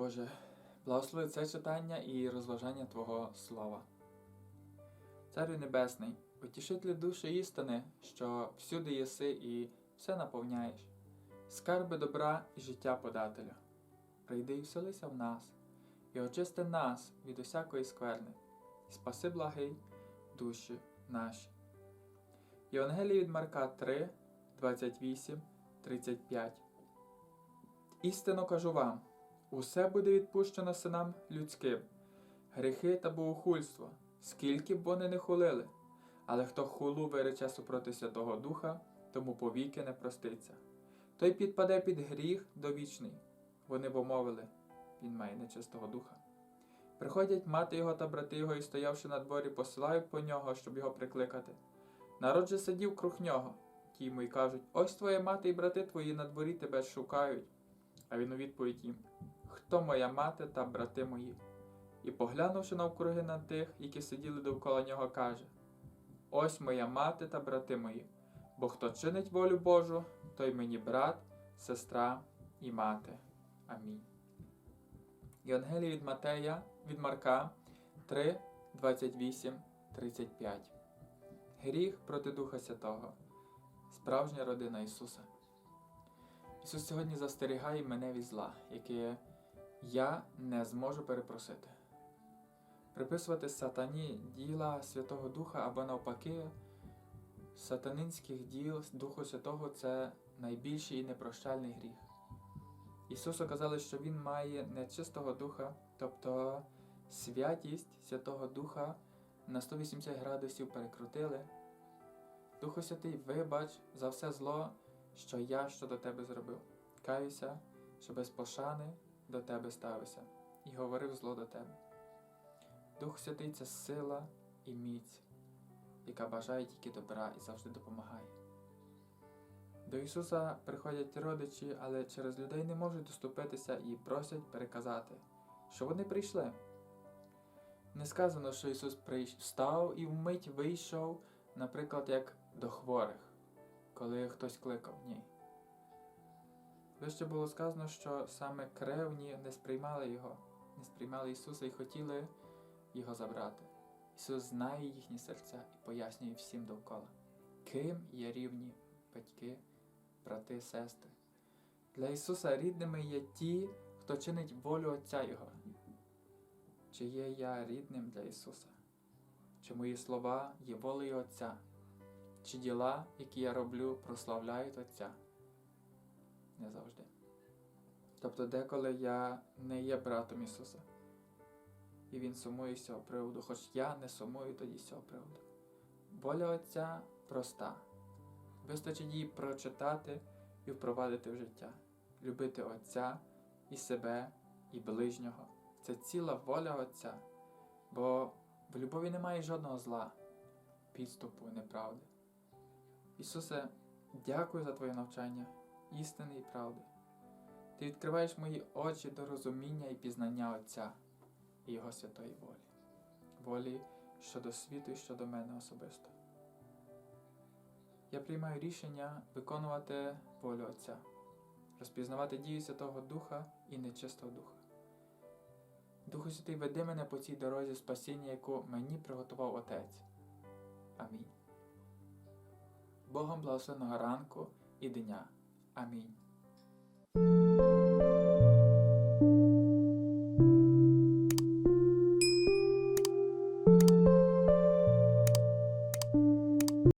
Боже, благослови це читання і розважання Твого Слова. Царю Небесний, утішителю душі істини, що всюди єси і все наповняєш, скарби добра і життя подателю. Прийди і вселися в нас, і очисти нас від усякої скверни, і спаси благий душі наші. Євангелії від Марка 3, 28, 35. Істинно кажу вам, усе буде відпущено синам людським, гріхи та богохульство, скільки б вони не хулили, але хто хулу вирече супроти Святого Духа, тому повіки не проститься. Той підпаде під гріх довічний. Вони бо мовили, він має нечистого духа. Приходять мати його та брати його і, стоявши на дворі, посилають по нього, щоб його прикликати. Народ же сидів круг нього. Ті йому й кажуть: Ось твоя мати і брати твої на дворі тебе шукають. А він у відповідь їм: Хто моя мати та брати мої? І, поглянувши навкруги на тих, які сиділи довкола нього, каже: Ось моя мати та брати мої, бо хто чинить волю Божу, той мені брат, сестра і мати. Амінь. Євангелія від Матея від Марка 3, 28, 35. Гріх проти Духа Святого. Справжня родина Ісуса. Ісус сьогодні застерігає мене від зла, яке я не зможу перепросити. Приписувати сатані діла Святого Духа або навпаки, сатанинських діл Духу Святого це найбільший і непрощальний гріх. Ісусу казали, що Він має нечистого духа, тобто святість Святого Духа на 180 градусів перекрутили. Духу Святий, вибач за все зло, що я щодо тебе зробив. Каюся, що без пошани до тебе ставився і говорив зло до тебе. Дух Святий це сила і міць, яка бажає тільки добра і завжди допомагає. До Ісуса приходять родичі, але через людей не можуть доступитися і просять переказати, що вони прийшли. Не сказано, що Ісус встав і вмить вийшов, наприклад, як до хворих, коли хтось кликав. Ні. Вище було сказано, що саме кревні не сприймали Його, не сприймали Ісуса і хотіли Його забрати. Ісус знає їхні серця і пояснює всім довкола, ким є рівні батьки, брати, сестри. Для Ісуса рідними є ті, хто чинить волю Отця Його. Чи є я рідним для Ісуса? Чи мої слова є волею Отця? Чи діла, які я роблю, прославляють Отця? Завжди. Тобто деколи я не є братом Ісуса. І Він сумує з цього приводу, хоч я не сумую тоді з цього приводу. Воля Отця проста. Вистачить її прочитати і впровадити в життя, любити Отця і себе, і ближнього. Це ціла воля Отця, бо в любові немає жодного зла, підступу, неправди. Ісусе, дякую за Твоє навчання, істини і правди. Ти відкриваєш мої очі до розуміння і пізнання Отця і Його святої волі, волі щодо світу і щодо мене особисто. Я приймаю рішення виконувати волю Отця, розпізнавати дію Святого Духа і нечистого Духа. Духу Святий, веди мене по цій дорозі спасіння, яку мені приготував Отець. Амінь. Богом благословеного ранку і дня. Amém.